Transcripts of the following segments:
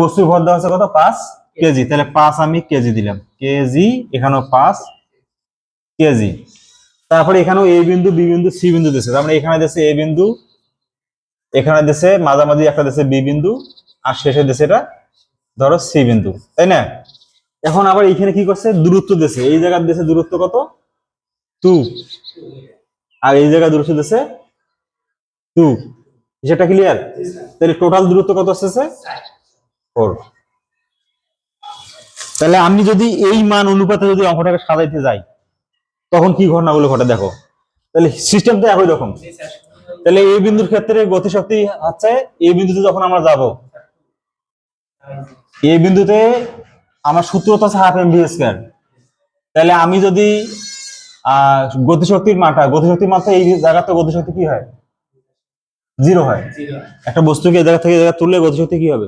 বস্তুর ভর দেওয়া আছে কত? পাঁচ কেজি। তাহলে পাঁচ আমি কেজি দিলাম। কেজি এখানেও পাঁচ কেজি। তারপরে এখানেও এ বিন্দু বি বিন্দু সি বিন্দু দিচ্ছে তার মানে এখানে দিচ্ছে এ বিন্দু এখানে দিচ্ছে মাঝামাঝি একটা দিচ্ছে বি বিন্দু আর শেষে দিচ্ছে এটা ধরো সি বিন্দু। তাই না? এখন আবার এখানে কি করছে? দূরত্ব দেশে এই জায়গার দেশে দূরত্ব কত? টু। আর এই জায়গায় দূরত্ব দেশে টু। সেটা ক্লিয়ার তাহলে টোটাল দূরত্ব কত আসতেছে? ফোর তাহলে আমি যদি এই মান অনুপাতে যদি অঙ্কটাকে সাজাইতে যাই তখন কি ঘটনাগুলো ঘটে দেখো। তাহলে সিস্টেম তো একই রকম। তাহলে এই বিন্দুর ক্ষেত্রে গতিশক্তি হচ্ছে এই বিন্দুতে যখন আমরা যাব এই বিন্দুতে আমার সূত্র তো আছে হাফ এম ভি স্কোয়ার তাহলে আমি যদি আহ গতিশক্তির মানটা গতিশক্তির মাত্রা এই জায়গাতে গতিশক্তি কি হয়? জিরো হয়। একটা বস্তুকে এই জায়গা থেকে এই জায়গা তুললে গতিশক্তি কি হবে?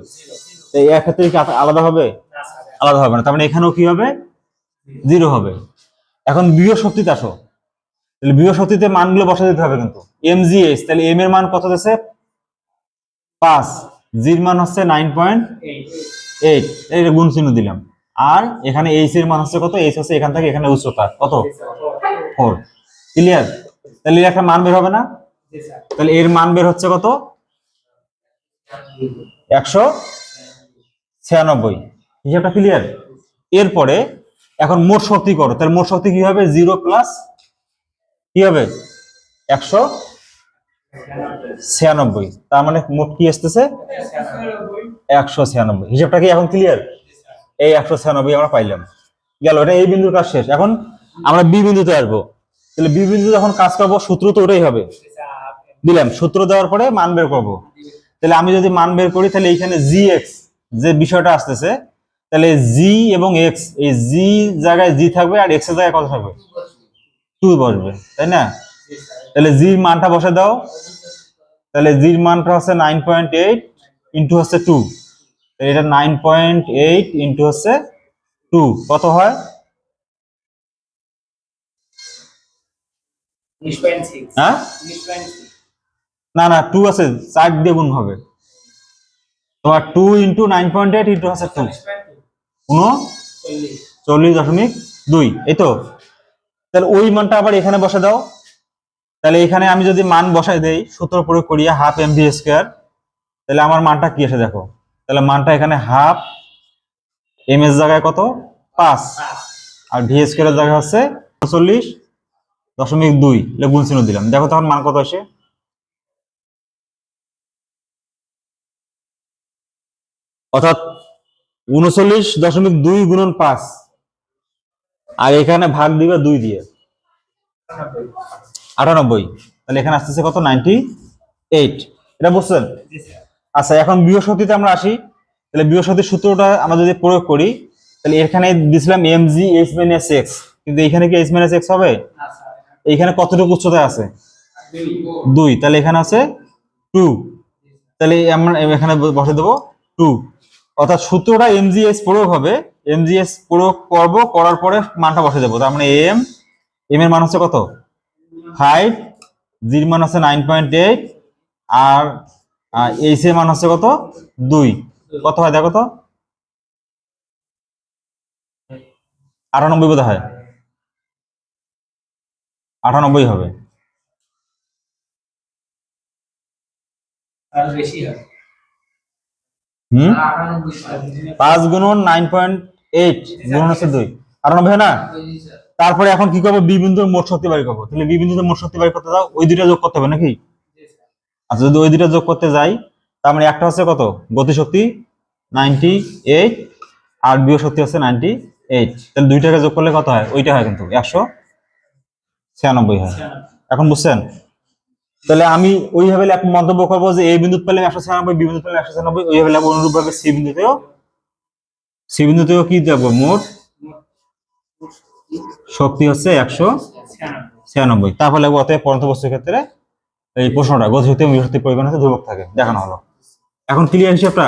তো এই এক ক্ষেত্রে কি আলাদা হবে? আলাদা হবে না। তার মানে এখানেও কি হবে? জিরো হবে। এখন বিয় শক্তিতে আসো। তাহলে বিয় শক্তিতে মানগুলো বসা দিতে হবে কিন্তু। এম জি এইচ তাহলে এম এর মান কত দিচ্ছে পাঁচ। জির মান হচ্ছে নাইন পয়েন্ট এইট। এই গুণ চিহ্ন দিলাম। আর এখানে এইচ এর মান হচ্ছে কত? এইচ হচ্ছে এখান থেকে এখানে উচ্চতা। কত? ফোর। ক্লিয়ার তাহলে এর একটা মান বের হবে না? তাহলে এর মান বের হচ্ছে কত? একশো ছিয়ানব্বই। হিসাবটা ক্লিয়ার এরপরে এখন মোট শক্তি করো। তাহলে মোট শক্তি কি হবে? জিরো প্লাস কি হবে? একশো ছিয়ানব্বই। তার মানে মোট কি আসতেছে? একশো ছিয়ানব্বই। হিসাবটা কি এখন ক্লিয়ার এই একশো ছিয়ানব্বই আমরা পাইলাম। গেল, এটা এই বিন্দুর কাজ শেষ। এখন আমরা বি বিন্দুতে আসব। তাহলে বি বিন্দু যখন কাজ করব, সূত্র তো ওটাই হবে। দিলাম। সূত্র দেওয়ার পরে মান বের করব। তাহলে আমি যদি মান বের করি, তাহলে এইখানে জি এক্স যে বিষয়টা আসতেছে তাহলে জি এবং এক্স এই জি জায়গায় জি থাকবে আর এক্সের জায়গায় কত থাকবে? টু বসবে তাই না? তাহলে জির মানটা বসে দাও। তাহলে জির মানটা হচ্ছে নাইন পয়েন্ট এইট ইন্টু হচ্ছে টু এটা নাইন পয়েন্ট এইট ইন্টু হচ্ছে টু কত হয়? হ্যাঁ? না না টু আছে চার দিয়ে গুণ হবে। তোমার two into nine point eight into হচ্ছে টু চল্লিশ দশমিক দুই। এই তো? তাহলে ওই মানটা আবার এখানে বসে দাও। তাহলে এখানে আমি যদি মান বসাই দেই, সূত্র প্রয়োগ করি হাফ এম ভি স্কোয়ার তাহলে আমার মানটা কি এসে দেখো? তাহলে মানটা এখানে হাফ এম এর জায়গায় কত? পাঁচ। আর ভি স্কোয়ারের জায়গায় হচ্ছে চল্লিশ দশমিক দুই। গুণ চিহ্ন দিলাম। দেখো তখন মান কত আসে? অর্থাৎ উনচল্লিশ দশমিক দুই গুণন পাঁচ। আর এখানে ভাগ দিবে দুই দিয়ে। আটানব্বই। তাহলে এখানে আসতেছে কত? Ninety eight. এটা বুঝছেন? আচ্ছা এখন বৃহস্পতিতে আমরা আসি। তাহলে বৃহস্পতির সূত্রটা আমরা যদি প্রয়োগ করি, তাহলে এখানে দিছিলাম M G H minus X কিন্তু এখানে কি এইচ মাইনাস এক্স হবে? এইখানে কতটুকু উচ্চতায় আছে? দুই। তাহলে এখানে আছে টু তাহলে আমরা এখানে বসে দেবো টু অর্থাৎ সূত্রটা এমজিএস প্রয়োগ হবে এমজিএস প্রয়োগ করব, করার পরে মানটা বসে দেবো। তার মানে এম এম এর মান হচ্ছে কত? ফাইভ জির মান হচ্ছে নাইন পয়েন্ট এইট আর এইচ এর মান হচ্ছে কত? দুই। কত হয় দেখো তো? আটানব্বই বোধ হয়। আটানব্বই হবে। আরও বেশি হয়। হুম? পাঁচ গুণন নাইন পয়েন্ট এইট, গুণন হচ্ছে দুই। আটানব্বই না? তারপরে এখন কি করব? বি মোট শক্তি বাড়ি করব। তাহলে বি বিন্দুতে মোট শক্তি বাড়ি করতে যাও ওই দুইটা যোগ করতে হবে নাকি? আচ্ছা যদি ওই দুইটা যোগ করতে যাই, তার মানে একটা হচ্ছে কত? গতিশক্তি নাইনটি এইট, আর বিয় শক্তি হচ্ছে নাইনটি এইট। তাহলে দুইটাকে যোগ করলে কত হয়? ওইটা হয় কিন্তু, একশো ছিয়ানব্বই হয়। এখন বুঝছেন? তাহলে আমি ওইভাবে মন্তব্য করব যে এই বিন্দু পেলাম একশো ছিয়ানব্বই, বি বিন্দু পেলাম একশো ছিয়ানব্বই, ওইভাবে লাগবো অনুরূপ ভাবে সি বিন্দুতেও সি বিন্দুতেও কি দেখব? মোট শক্তি হচ্ছে একশো ছিয়ানব্বই। তারপর লাগবে অতএব পরন্ত বস্তুর ক্ষেত্রে এই প্রশ্নটা এবং বিশক্তি পরিমাণ হচ্ছে ধ্রুবক থাকে। দেখানো হলো। এখন ক্লিয়ার হিসেবটা